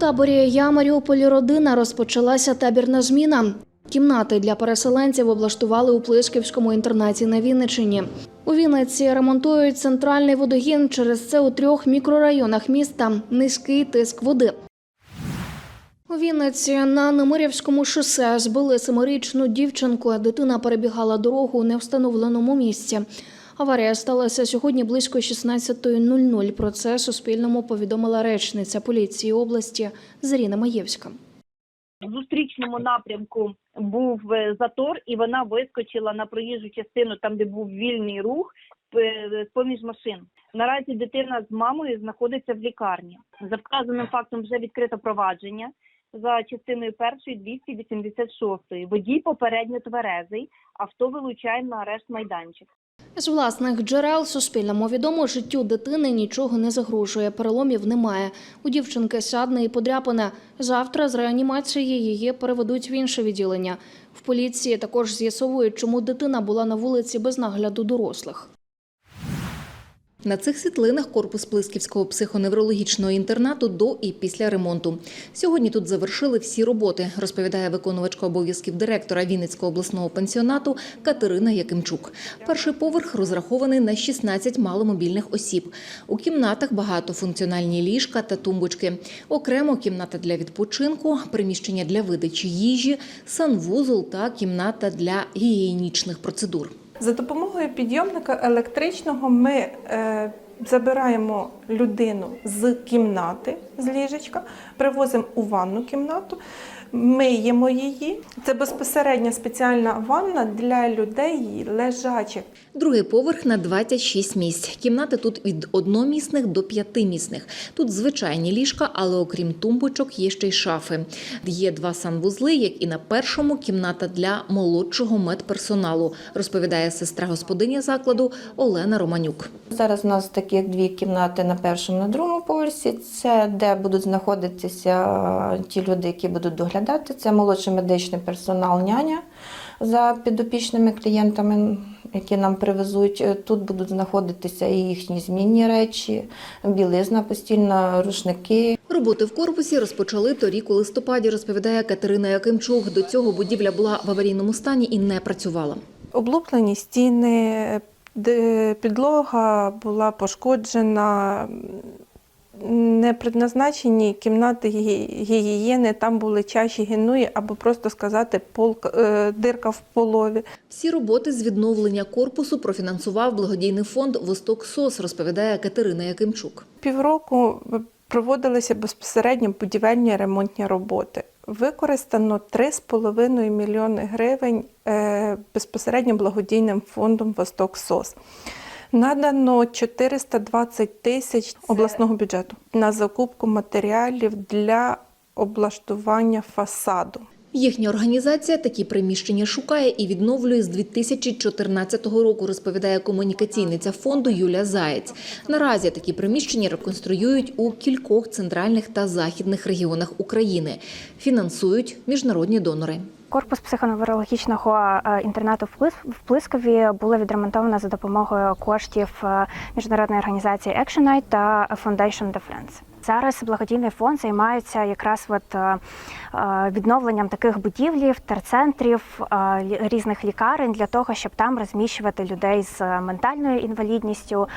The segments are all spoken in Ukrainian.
таборі Я Маріуполі родина розпочалася табірна зміна. Кімнати для переселенців облаштували у Плишківському інтернаті на Вінниччині. У Вінниці ремонтують центральний водогін. Через це у трьох мікрорайонах міста низький тиск води. У Вінниці на Немирівському шосе збили семирічну дівчинку. Дитина перебігала дорогу у невстановленому місці. Аварія сталася сьогодні близько 16.00. Про це Суспільному повідомила речниця поліції області Заріна Маєвська. в зустрічному напрямку був е, затор, і вона вискочила на проїжджу частину, там де був вільний рух, п- поміж машин. Наразі дитина з мамою знаходиться в лікарні. За вказаним фактом вже відкрито провадження за частиною першої 286. Водій попередньо тверезий, авто вилучає на арешт майданчик. З власних джерел Суспільному відомо, життю дитини нічого не загрожує, переломів немає. У дівчинки садне і подряпане. Завтра з реанімації її переведуть в інше відділення. В поліції також з'ясовують, чому дитина була на вулиці без нагляду дорослих. На цих світлинах корпус Плисківського психоневрологічного інтернату до і після ремонту. Сьогодні тут завершили всі роботи, розповідає виконувачка обов'язків директора Вінницького обласного пансіонату Катерина Якимчук. Перший поверх розрахований на 16 маломобільних осіб. У кімнатах багатофункціональні ліжка та тумбочки. Окремо кімната для відпочинку, приміщення для видачі їжі, санвузол та кімната для гігієнічних процедур. За допомогою підйомника електричного ми е, забираємо людину з кімнати, з ліжечка, привозимо у ванну кімнату, миємо її. Це безпосередня спеціальна ванна для людей лежачих. Другий поверх на 26 місць. Кімнати тут від одномісних до п'ятимісних. Тут звичайні ліжка, але окрім тумбочок є ще й шафи. Є два санвузли, як і на першому кімната для молодшого медперсоналу, розповідає сестра господиня закладу Олена Романюк. Зараз у нас такі дві кімнати на першому, на другому поверсі. Це де будуть знаходитися ті люди, які будуть доглядати. Це молодший медичний персонал, няня за підопічними клієнтами, які нам привезуть. Тут будуть знаходитися і їхні змінні речі, білизна постільна, рушники. Роботи в корпусі розпочали торік у листопаді, розповідає Катерина Якимчук. До цього будівля була в аварійному стані і не працювала. Облуплені стіни, підлога була пошкоджена. Не предназначені кімнати гігієни, там були чаші генуї, або просто сказати пол, е, дирка в полові. Всі роботи з відновлення корпусу профінансував благодійний фонд Восток СОС, розповідає Катерина Якимчук. Півроку проводилися безпосередньо будівельні ремонтні роботи. Використано 3,5 мільйони гривень е, безпосередньо благодійним фондом Восток СОС. Надано 420 тисяч обласного бюджету на закупку матеріалів для облаштування фасаду. Їхня організація такі приміщення шукає і відновлює з 2014 року, розповідає комунікаційниця фонду Юля Заєць. Наразі такі приміщення реконструюють у кількох центральних та західних регіонах України. Фінансують міжнародні донори. Корпус психоневрологічного е, інтернату в Плискові було відремонтовано за допомогою коштів е, міжнародної організації ActionAid та Foundation Defense. Зараз благодійний фонд займається якраз от, е, е, відновленням таких будівлів, терцентрів, е, різних лікарень для того, щоб там розміщувати людей з ментальною інвалідністю,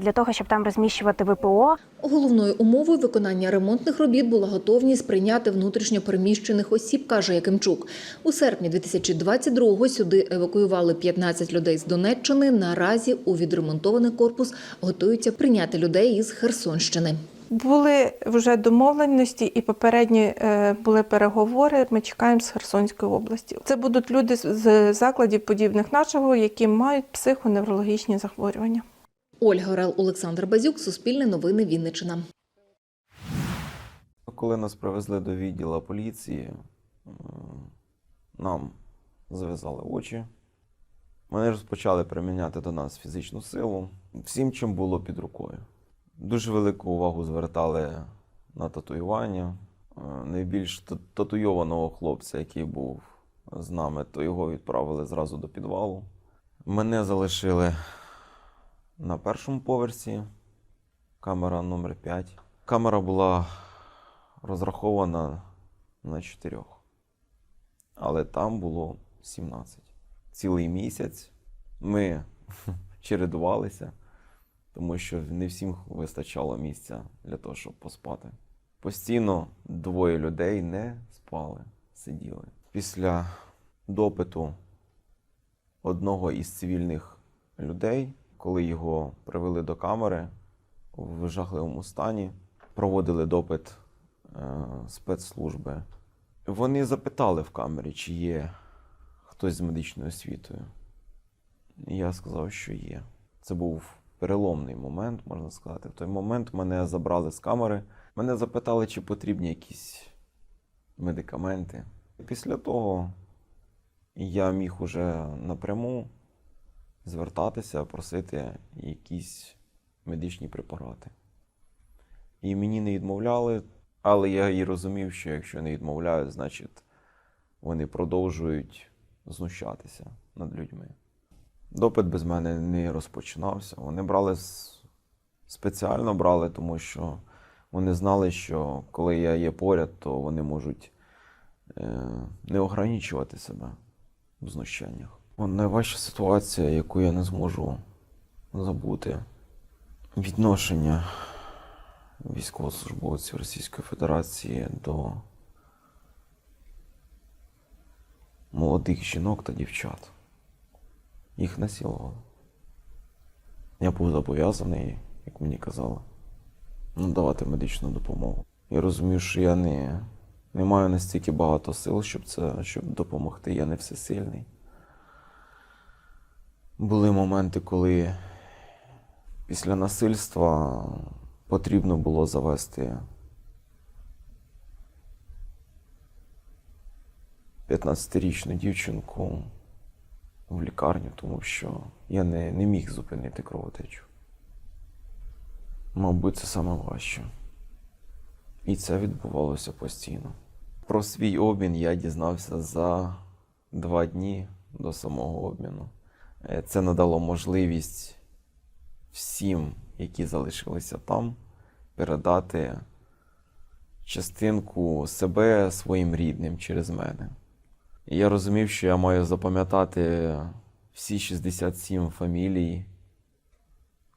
для того, щоб там розміщувати ВПО. Головною умовою виконання ремонтних робіт була готовність прийняти внутрішньо переміщених осіб, каже Якимчук. У серпні 2022-го сюди евакуювали 15 людей з Донеччини. Наразі у відремонтований корпус готуються прийняти людей із Херсонщини. Були вже домовленості і попередні е, були переговори. Ми чекаємо з Херсонської області. Це будуть люди з- з закладів подібних нашого, які мають психоневрологічні захворювання. Ольга Орел, Олександр Базюк, Суспільне новини, Вінниччина. Коли нас привезли до відділу поліції, нам зав'язали очі. Вони розпочали приміняти до нас фізичну силу всім, чим було під рукою. Дуже велику увагу звертали на татуювання. Е, Найбільш татуйованого хлопця, який був з нами, то його відправили зразу до підвалу. Мене залишили на першому поверсі, камера номер 5. Камера була розрахована на чотирьох. Але там було 17. Цілий місяць ми чередувалися, тому що не всім вистачало місця для того, щоб поспати. Постійно двоє людей не спали, сиділи. Після допиту одного із цивільних людей, коли його привели до камери в жахливому стані, проводили допит е, спецслужби. Вони запитали в камері, чи є хтось з медичною освітою. Я сказав, що є. Це був переломний момент, можна сказати. В той момент мене забрали з камери. Мене запитали, чи потрібні якісь медикаменти. Після того я міг уже напряму звертатися, просити якісь медичні препарати. І мені не відмовляли, але я і розумів, що якщо не відмовляють, значить вони продовжують знущатися над людьми. Допит без мене не розпочинався. Вони брали спеціально брали, тому що вони знали, що коли я є поряд, то вони можуть е, не ограничувати себе в знущаннях. Найважча ситуація, яку я не зможу забути. Відношення військовослужбовців Російської Федерації до молодих жінок та дівчат. Їх насилували. Я був зобов'язаний, як мені казали, надавати медичну допомогу. Я розумів, що я не, не маю настільки багато сил, щоб, це, щоб допомогти. Я не всесильний. Були моменти, коли після насильства потрібно було завести 15-річну дівчинку в лікарню, тому що я не, не міг зупинити кровотечу. Мабуть, це саме важче. І це відбувалося постійно. Про свій обмін я дізнався за два дні до самого обміну. Е, Це надало можливість всім, які залишилися там, передати частинку себе своїм рідним через мене. Я розумів, що я маю запам'ятати всі 67 фамілій,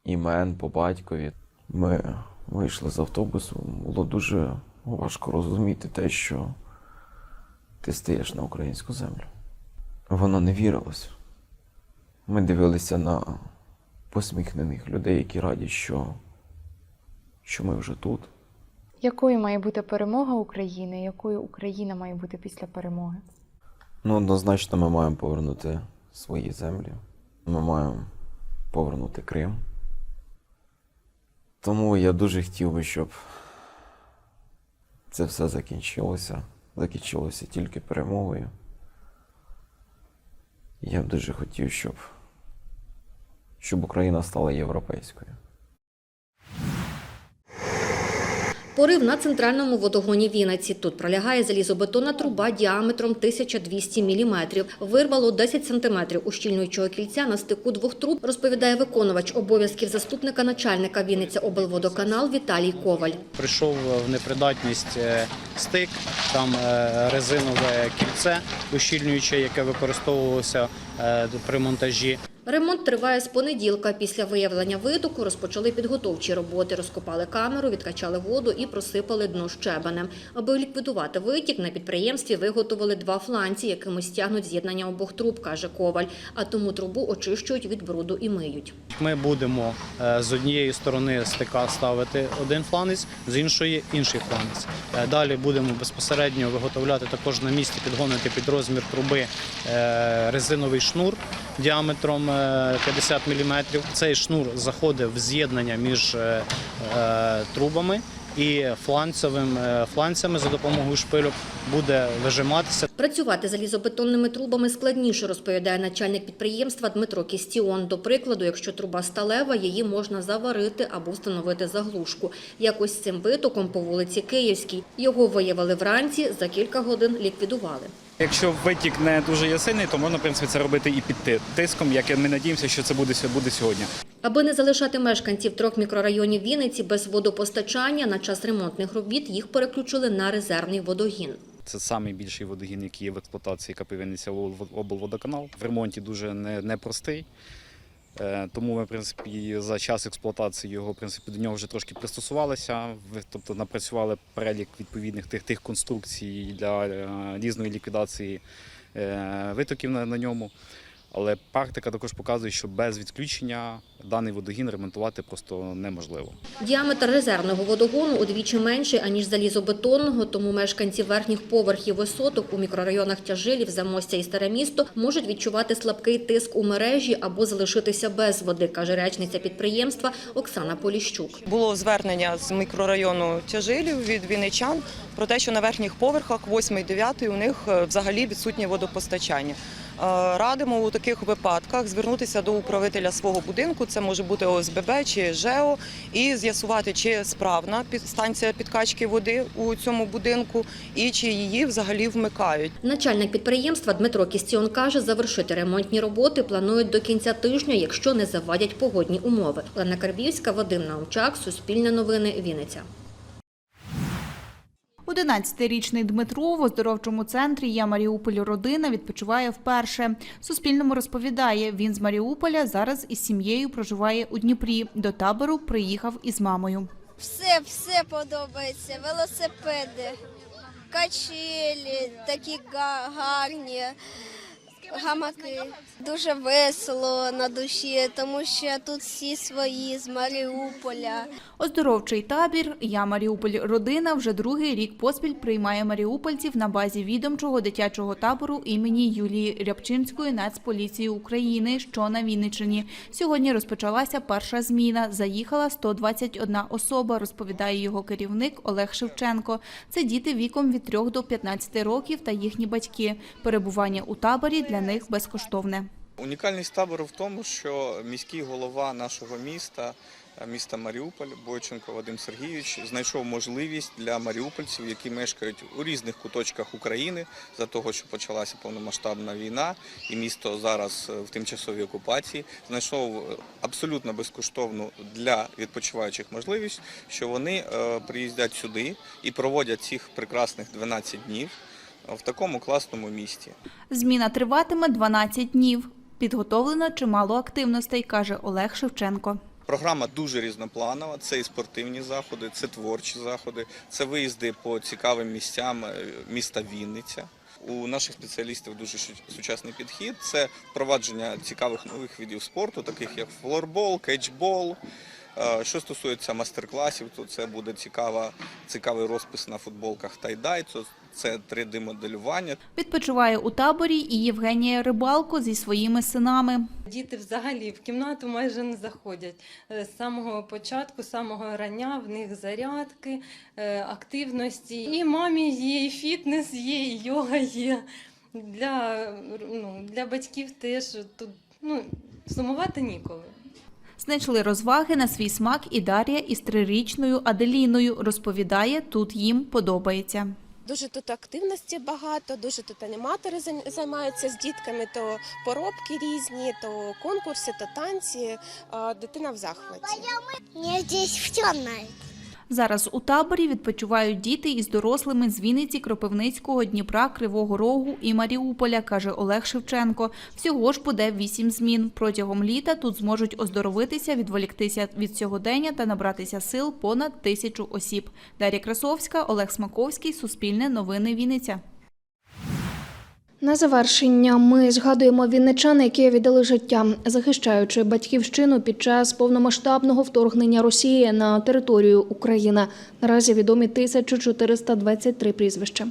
імен по батькові. Ми вийшли з автобусу. Було дуже важко розуміти те, що ти стаєш на українську землю. Воно не вірилось. Ми дивилися на посміхнених людей, які раді, що, що ми вже тут. Якою має бути перемога України? Якою Україна має бути після перемоги? Ну, однозначно, ми маємо повернути свої землі. Ми маємо повернути Крим. Тому я дуже хотів би, щоб це все закінчилося. Закінчилося тільки перемогою. Я б дуже хотів, щоб, щоб Україна стала європейською. Порив на центральному водогоні Вінниці. Тут пролягає залізобетонна труба діаметром 1200 мм. Вирвало 10 см ущільнюючого кільця на стику двох труб, розповідає виконувач обов'язків заступника начальника Вінниця облводоканал Віталій Коваль. прийшов в непридатність е, стик, там е, резинове кільце ущільнююче, яке використовувалося е, при монтажі. Ремонт триває з понеділка. Після виявлення витоку розпочали підготовчі роботи. Розкопали камеру, відкачали воду і просипали дно щебенем. Аби ліквідувати витік, на підприємстві виготовили два фланці, якими стягнуть з'єднання обох труб, каже Коваль. А тому трубу очищують від бруду і миють. Ми будемо е, з однієї сторони стика ставити один фланець, з іншої інший фланець. Е, Далі будемо безпосередньо виготовляти також на місці, підгонити під розмір труби е, резиновий шнур діаметром 50 мм. Цей шнур заходить в з'єднання між е, е, трубами і фланцевим е, фланцями за допомогою шпильок буде вижиматися Працювати залізобетонними трубами складніше, розповідає начальник підприємства Дмитро Кістіон. До прикладу, якщо труба сталева, її можна заварити або встановити заглушку. Якось цим витоком по вулиці Київській. Його виявили вранці, за кілька годин ліквідували. Якщо витік не дуже є сильний, то можна в принципі це робити і під тиском. Як ми надіємося, що це буде буде сьогодні. Аби не залишати мешканців трьох мікрорайонів Вінниці без водопостачання, на час ремонтних робіт їх переключили на резервний водогін. Це найбільший водогін, який є в експлуатації КП Вінниця облводоканал. В ремонті дуже не- непростий. Е, Тому ми, в принципі, за час експлуатації його, в принципі, до нього вже трошки пристосувалися. Тобто напрацювали перелік відповідних тих, тих конструкцій для е, різної ліквідації е, витоків на, на ньому. Але практика також показує, що без відключення даний водогін ремонтувати просто неможливо. Діаметр резервного водогону удвічі менший, аніж залізобетонного, тому мешканці верхніх поверхів висоток у мікрорайонах Тяжилів, Замостя і Старе місто можуть відчувати слабкий тиск у мережі або залишитися без води, каже речниця підприємства Оксана Поліщук. Було звернення з мікрорайону Тяжилів від вінничан про те, що на верхніх поверхах 8 і 9 у них е, взагалі відсутнє водопостачання. Е, Радимо у таких випадках звернутися до управителя свого будинку, це може бути ОСББ чи ЖЕО, і з'ясувати, чи справна станція підкачки води у цьому будинку і чи її взагалі вмикають. Начальник підприємства Дмитро Кістіон каже, завершити ремонтні роботи планують до кінця тижня, якщо не завадять погодні умови. Олена Карбівська, Вадим Наумчак, Суспільне новини, Вінниця. 11-річний Дмитро в оздоровчому центрі «Я Маріуполь родина» відпочиває вперше. Суспільному розповідає, він з Маріуполя зараз із сім'єю проживає у Дніпрі. До табору приїхав із мамою. Все, все подобається. Велосипеди, качелі, такі гарні, гамаки. Дуже весело на душі, тому що тут всі свої з Маріуполя. Оздоровчий табір «Я Маріуполь родина» вже другий рік поспіль приймає маріупольців на базі відомчого дитячого табору імені Юлії Рябчинської Нацполіції України, що на Вінниччині. Сьогодні розпочалася перша зміна. Заїхала 121 особа, розповідає його керівник Олег Шевченко. Це діти віком від 3 до 15 років та їхні батьки. Перебування у таборі для них безкоштовне. Унікальність табору в тому, що міський голова нашого міста, е, міста Маріуполь, Бойченко Вадим Сергійович, знайшов можливість для маріупольців, які мешкають у різних куточках України, за того, що почалася повномасштабна війна, і місто зараз е, в тимчасовій окупації, знайшов е, абсолютно безкоштовну для відпочиваючих можливість, що вони приїздять сюди і проводять цих прекрасних 12 днів в такому класному місті. Зміна триватиме 12 днів. Підготовлено чимало активностей, каже Олег Шевченко. Програма дуже різнопланова. Це і спортивні заходи, це творчі заходи, це виїзди по цікавим місцям е, міста Вінниця. У наших спеціалістів дуже сучасний підхід. Це впровадження цікавих нових видів спорту, таких як флорбол, кетчбол. Е, Що стосується мастер-класів, то це буде цікава, цікавий розпис на футболках тайдай, це- це 3D-моделювання. Відпочиває у таборі і Євгенія Рибалко зі своїми синами. Діти взагалі в кімнату майже не заходять. Е, З самого початку, з самого рання в них зарядки, е, активності. І мамі є, і фітнес є, і йога є. Для, ну, для батьків теж тут ну, сумувати ніколи. Знайшли розваги на свій смак і Дар'я із трирічною Аделіною. Розповідає, тут їм подобається. Дуже тут активності багато, дуже тут аніматори зай- займаються з дітками, то поробки різні, то конкурси, то танці. Дитина в захваті. Мені тут все нравится. Зараз у таборі відпочивають діти із дорослими з Вінниці, Кропивницького, Дніпра, Кривого Рогу і Маріуполя, каже Олег Шевченко. Всього ж буде вісім змін. Протягом літа тут зможуть оздоровитися, відволіктися від сьогодення та набратися сил понад тисячу осіб. Дар'я Красовська, Олег Смаковський, Суспільне новини Вінниця. На завершення ми згадуємо вінничан, які віддали життя, захищаючи батьківщину під час повномасштабного вторгнення Росії на територію України. Наразі відомі 1423 прізвища.